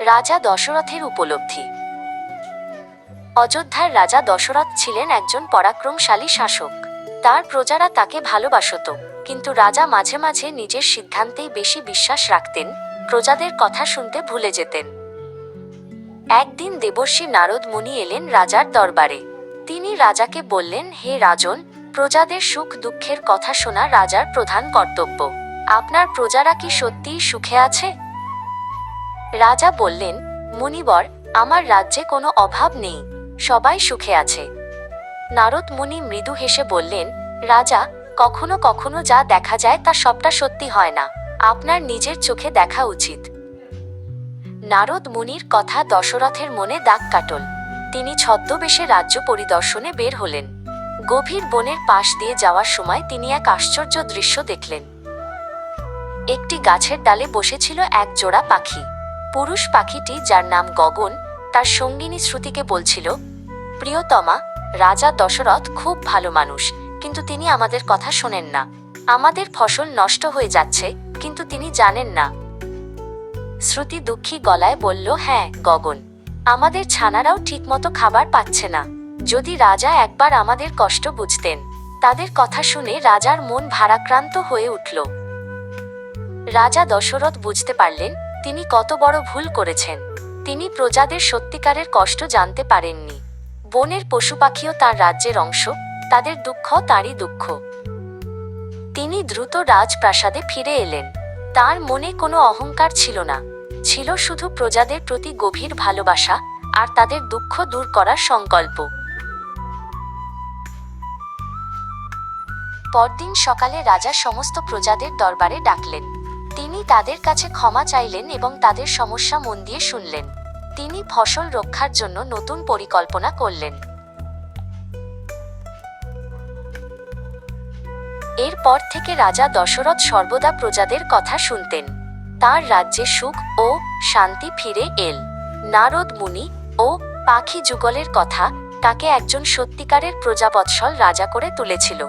রাজা দশরথের উপলব্ধি। অযোধ্যার রাজা দশরথ ছিলেন একজন পরাক্রমশালী শাসক। তার প্রজারা তাকে ভালোবাসত, কিন্তু রাজা মাঝে মাঝে নিজের সিদ্ধান্তেই বেশি বিশ্বাস রাখতেন, প্রজাদের কথা শুনতে ভুলে যেতেন। একদিন দেবর্ষী নারদ মুনি এলেন রাজার দরবারে। তিনি রাজাকে বললেন, হে রাজন, প্রজাদের সুখ দুঃখের কথা শোনা রাজার প্রধান কর্তব্য। আপনার প্রজারা কি সত্যিই সুখে আছে? রাজা বললেন, মুনিবর, আমার রাজ্যে কোনো অভাব নেই, সবাই সুখে আছে। নারদ মুনি মৃদু হেসে বললেন, রাজা, কখনো কখনো যা দেখা যায় তা সবটা সত্যি হয় না, আপনার নিজের চোখে দেখা উচিত। নারদ মুনির কথা দশরথের মনে দাগ কাটল। তিনি ছদ্মবেশে রাজ্য পরিদর্শনে বের হলেন। গভীর বনের পাশ দিয়ে যাওয়ার সময় তিনি এক আশ্চর্য দৃশ্য দেখলেন। একটি গাছের ডালে বসেছিল এক জোড়া পাখি। পুরুষ পাখিটি যার নাম গগন, তার সঙ্গিনী শ্রুতিকে বলছিল, প্রিয়তমা, রাজা দশরথ খুব ভালো মানুষ, কিন্তু তিনি আমাদের কথা শোনেন না। আমাদের ফসল নষ্ট হয়ে যাচ্ছে, কিন্তু তিনি জানেন না। শ্রুতি দুঃখী গলায় বলল হ্যাঁ গগন, আমাদের ছানারাও ঠিকমতো খাবার পাচ্ছে না। যদি রাজা একবার আমাদের কষ্ট বুঝতেন, তাদের কথা শুনে রাজার মন ভারাক্রান্ত হয়ে উঠল। রাজা দশরথ বুঝতে পারলেন তিনি কত বড় ভুল করেছেন। তিনি প্রজাদের সত্যিকারের কষ্ট জানতে পারেননি। বনের পশু পাখিও তার রাজ্যের অংশ, তাদের দুঃখ তারই দুঃখ। তিনি দ্রুত রাজপ্রাসাদে ফিরে এলেন। তার মনে কোনো অহংকার ছিল না। ছিল শুধু প্রজাদের প্রতি গভীর ভালোবাসা আর তাদের দুঃখ দূর করার সংকল্প। পরদিন সকালে রাজা সমস্ত প্রজাদের দরবারে ডাকলেন। তিনি তাদের কাছে ক্ষমা চাইলেন এবং তাদের সমস্যা মন দিয়ে শুনলেন। তিনি ফসল রক্ষার জন্য নতুন পরিকল্পনা করলেন। এরপর থেকে রাজা দশরথ সর্বদা প্রজাদের কথা শুনতেন। তার রাজ্যে সুখ ও শান্তি ফিরে এল। নারদ মুনি ও পাখি যুগলের কথা তাকে একজন সত্যিকারের প্রজাবৎসল রাজা করে তুলেছিল।